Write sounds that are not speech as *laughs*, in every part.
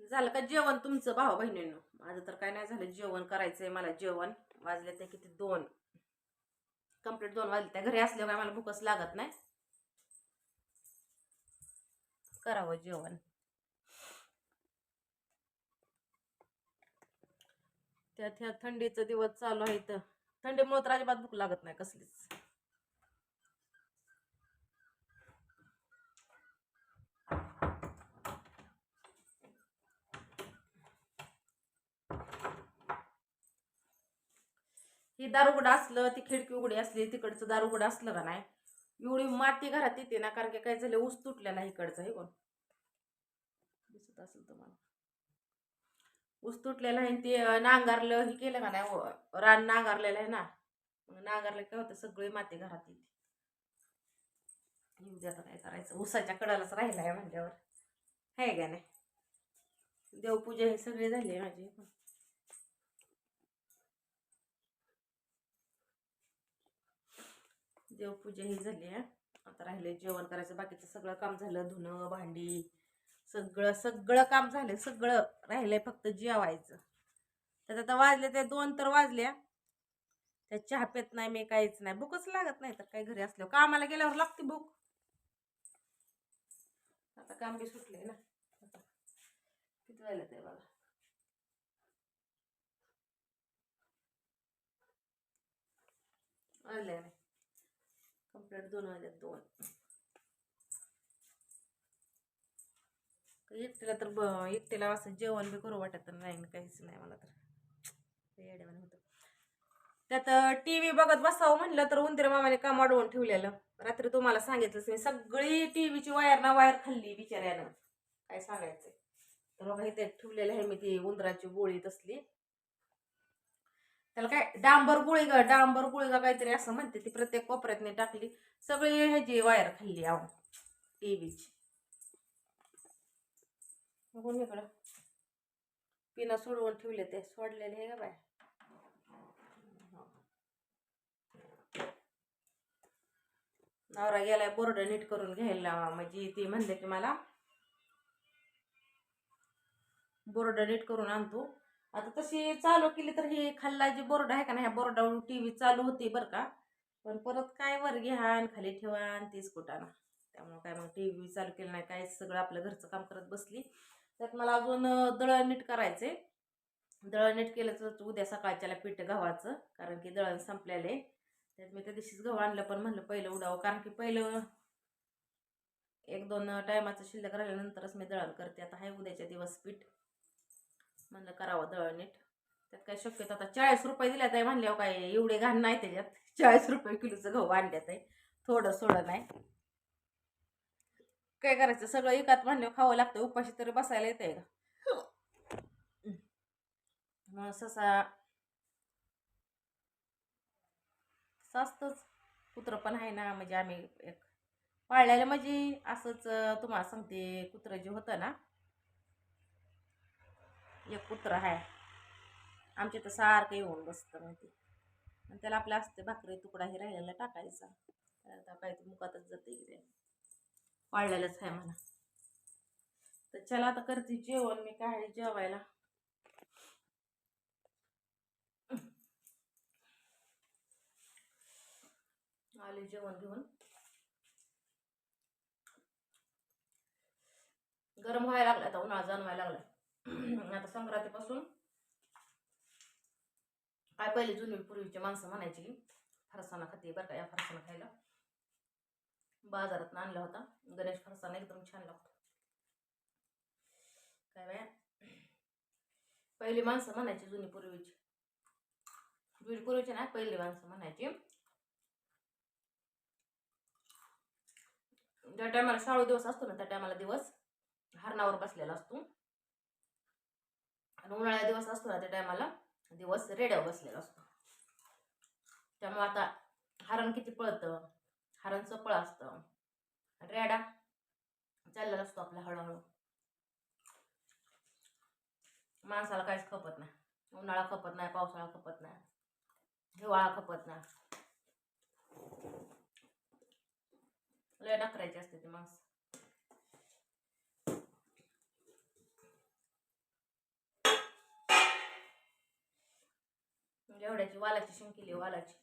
झालं का जेवण तुमचं भाऊ बहिणींनो? माझं तर काय नाही झालं जेवण करायचंय मला जेवण. वाजले ते किती? दोन. कंप्लीट दोन वाजले. त्या घरी असल्यामुळे काय मला भूकच लागत नाही. करावं जेवण. त्यात ह्या थंडीचा दिवस चालू आहे तर थंडीमुळे तर अजिबात भूक लागत नाही कसलीच. की दार उघडं असलं ती खिडकी उघडी असली तिकडचं दार उघडं असलं का नाही? एवढी माती घरात येते ना कारण की काय झालं ऊस तुटलेला आहे इकडचं हे कोण? दिसत असेल तुम्हाला. ऊस तुटलेला आहे आणि ते नांगारलं हे केलं का नाही? रान नांगारलेलं आहे ना. मग नांगारलं काय होतं? सगळी माती घरात येते. येऊ दे काय करायचं ऊसाच्या कडालाच राहिला आहे म्हणल्यावर. आहे का नाही? देवपूजा हे सगळी झाली आहे माझी. देवपूजा ही झाली आहे. आता राहिले जेवण करायचं बाकीचं सगळं काम झालं धुणं भांडी सगळं सगळं काम झालं सगळं राहिलंय फक्त जेवायचं. तर आता वाजले ते दोन तर वाजल्या त्या चहा पेत नाही मी काहीच नाही. भूकच लागत नाही तर काही घरी असल्यावर. कामाला गेल्यावर लागते भूक. आता काम बी सुटले ना. आता किती वाजले ते बघा. वाजले नाही कंप्लीट दोन वाजल्यात दोन एकटीला तर ब एकटीला असं जेवण बी करू वाटत नाही काहीच नाही मला तर. लय होतं. त्यात टी व्ही बघत बसावं म्हणलं तर उंदिरा मामाने काम अडवून ठेवलेलं. रात्री तुम्हाला सांगितलंच मी सगळी टी व्हीची वायर ना वायर खाल्ली बिचाऱ्यानं. काय सांगायचं तर बघा इथे ठेवलेलं आहे मी ती उंदराची गोळी तसली. त्याला काय डांबर गुळीगा डांबर गोळी काहीतरी असं म्हणते ती प्रत्येक कोपऱ्यातने टाकली. सगळी ह्याची वायर खाल्ली आहो टी व्हीची बघून इकडं. पिना सोडवून ठेवले ते सोडलेले हे का बाय नवरा गेलाय बोर्ड नीट करून घ्यायला म्हणजे ती म्हणते की मला बोर्ड नीट करून आणतो. आता तशी चालू केली तर ही खाल्ला जी बोर्ड आहे का ना ह्या बोर्डावर टी व्ही चालू होती बरं का. पण परत काय वर घ्या आणि खाली ठेवा आणि तीच कुटाणा. त्यामुळे काय मग टी व्ही चालू केलं नाही काय सगळं आपलं घरचं काम करत बसली. त्यात मला अजून दळण नीट करायचे दळण नीट केलं तर उद्या सकाळच्याला पीठ गव्हाचं कारण की दळण संपलेले त्यात मी त्या दिवशीच गहू आणलं पण म्हणलं पहिलं उडावं कारण की पहिलं एक दोन टायमाचं शिल्लक राहिल्यानंतरच मी दळण करते. आता आहे उद्याच्या दिवस पीठ. म्हणलं करावं दळ नीट. त्यात काय शक्यतो आता चाळीस रुपये दिल्यात आहे म्हणल्यावर काय एवढे घाण नाही त्याच्यात. *laughs* चाळीस रुपये किलोचं गहू आणल्यात आहे. थोडं सोडं नाही. काय करायचं सगळं एकात म्हणल्यावर खावं लागतं उपाशी तरी बसायला येते का मग ससा असतंच कुत्रं पण आहे ना म्हणजे आम्ही एक पाळलेलं म्हणजे असंच तुम्हाला सांगते कुत्रं जे होतं ना एक कुत्रा आहे. आमच्या तर सारखं येऊन बसतं माहिती. आणि त्याला आपल्या असते भाकरी तुकडा हे राहिलेला टाकायचा. आता काय ते मुखातच जाते इकडे पाळलेलंच आहे मला तर चला आता करते जेवण मी काय जेवायला. आले जेवण घेऊन. गरम व्हायला लागलं आता उन्हाळा जाणवायला लागलाय. आता संक्रांतीपासून काय पहिले जुनी पूर्वीची माणसं म्हणायची की फरसाना खाते बरं का या फरसाना खायला. बाजारात आणला होता गणेश फरसाना एकदम छान लागतो. काय पहिली माणसं म्हणायची जुनी पूर्वीची. जुनी पूर्वीची नाही पहिली माणसं म्हणायची. ज्या टायमाला शाळू दिवस असतो ना त्या टायमाला दिवस हरणावर बसलेला असतो. आणि उन्हाळ्या दिवस असतो ना त्या टायमाला दिवस रेड्यावर बसलेला असतो. त्यामुळे आता हरण किती पळतं हरणचं चपळ असतं. रेडा चाललेला असतो आपला हळूहळू. माणसाला काहीच खपत नाही. उन्हाळा खपत नाही पावसाळा खपत नाही. हिवाळा खपत नाही. लय डकरायची असते ती माणसं. एवढ्याची वालाची शिंकिली वालाची.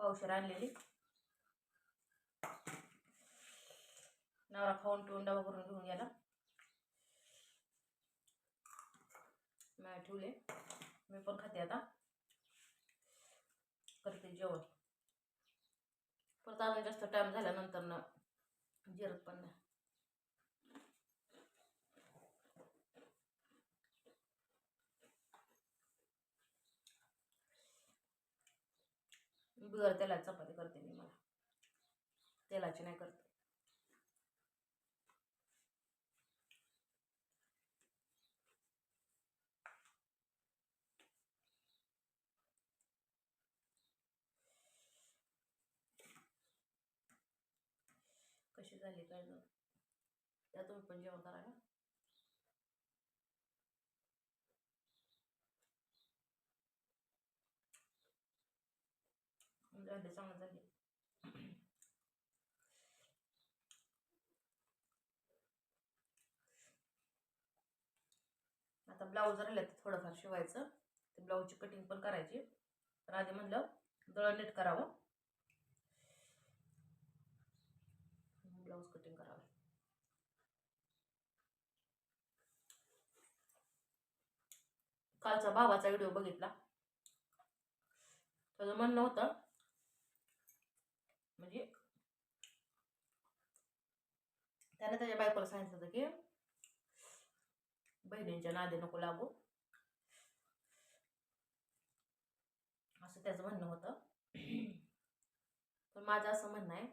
पावशर आणलेली. नवरा खाऊन पिऊन डबा करून घेऊन गेला. मी ठेवले. मी पण खाते आता. करते जेवण. परत अजून जास्त टाइम झाल्यानंतर ना जिरत पण नाही. बिगर तेलाची चपाती करते मी मला. तेलाची नाही करते. कशी झाली काय जण त्या तुम्ही पण जेवण करायला झाले चांगलं झाले आता ब्लाऊज राहिले थोडंफार शिवायचं ते ब्लाऊजची कटिंग पण करायची तर आधी म्हणलं दळण नीट करावं ब्लाऊज कटिंग करावं कालचा भावाचा व्हिडिओ बघितला त्याचं म्हणणं होतं म्हणजे त्याने त्याच्या बायकोला सांगितलं होतं की बहिणींच्या नादे नको लागू. असं त्याचं म्हणणं होतं. पण माझं असं म्हणणं आहे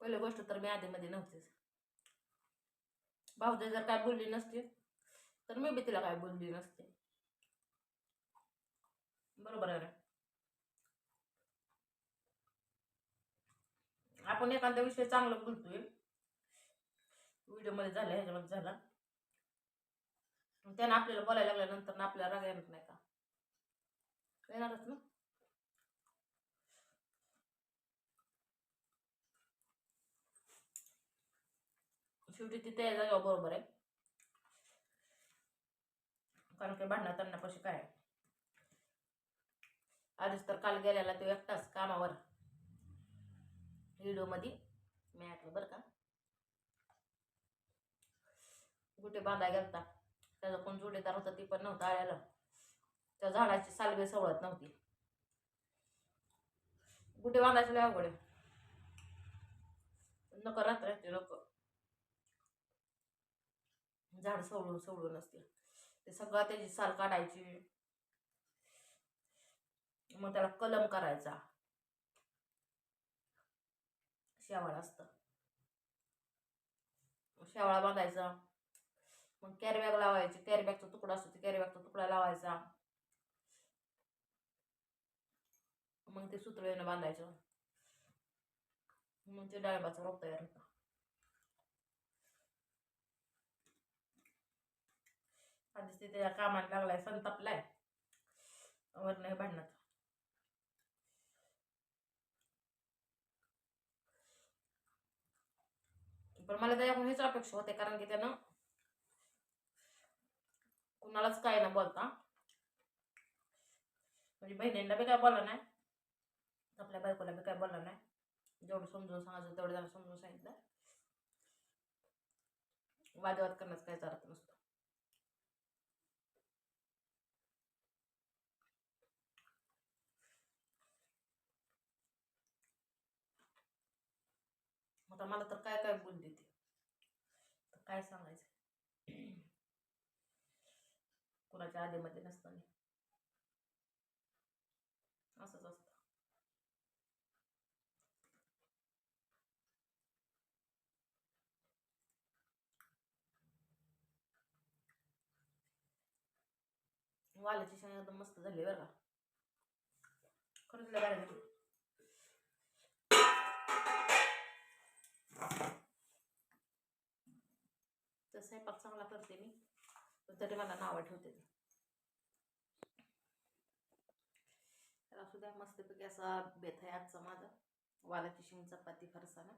पहिली गोष्ट तर मी आधीमध्ये नव्हतीच भाऊजी जर काय बोलली नसती तर मी बी तिला काय बोलली नसते. बरोबर आहे आपण एखादा विषय चांगला बोलतोय. व्हिडिओमध्ये झाला ह्याच्यामध्ये झाला. त्यानं आपल्याला बोलायला लागल्यानंतर ना आपल्याला राग येणार नाही का? येणारच ना? शेवटी ती त्या जागेवर बरोबर आहे. कारण की भांडणं त्यांना काय आहे? आधीच तर काल गेल्याला तो एकटाच कामावर. व्हिडिओमध्ये मी ऐकलं बरं का. गुटे बांधा गेलता. त्याचा कोण जोडीदार होता ती पण नव्हता आळ्याला त्या झाडाची सालबे सवळत नव्हती. गुटे बांधायचे लय अवघड आहे. नको राहत लोक झाड सवळून सवळून असते ते सगळं त्याची साल काढायची. मग त्याला कलम करायचा. शेवाळ असतं. शेवाळा बांधायचा. मग कॅरीबॅग लावायची. कॅरीबॅगचा तुकडा असतो कॅरीबॅगचा तुकडा लावायचा. मग ते सुतळीनं बांधायचं. मग ते डाळिंबाचा रोप तयार होता. आधीच ते त्या कामाला लागलाय संतापलाय. वर नाही भांडणात पण मला त्याच्याकडून हेच अपेक्षा होते कारण की त्यानं कुणालाच काय ना बोलता म्हणजे बहिणींना बी काय बोलला नाही आपल्या बायकोला बी काय बोलला नाही. जेवढं समजून सांगायचं तेवढं जरा समजून सांगितलं. वादविवाद करण्याचं काहीच अर्थ नसतं. आता मला तर काय काय बोलली ती काय सांगायचं? कुणाच्या आधीमध्ये नसताना. असंच असतं. वालाची शाळा एकदम मस्त झाली बरं का. खरंच लय भारी झाली तर स्वयंपाक चांगला करते मी. तरी मला नावं ठेवते तर असू द्या मस्तपैकी असा बेत आहे आजचा माझा. वालाची शिंग चपाती फरसाना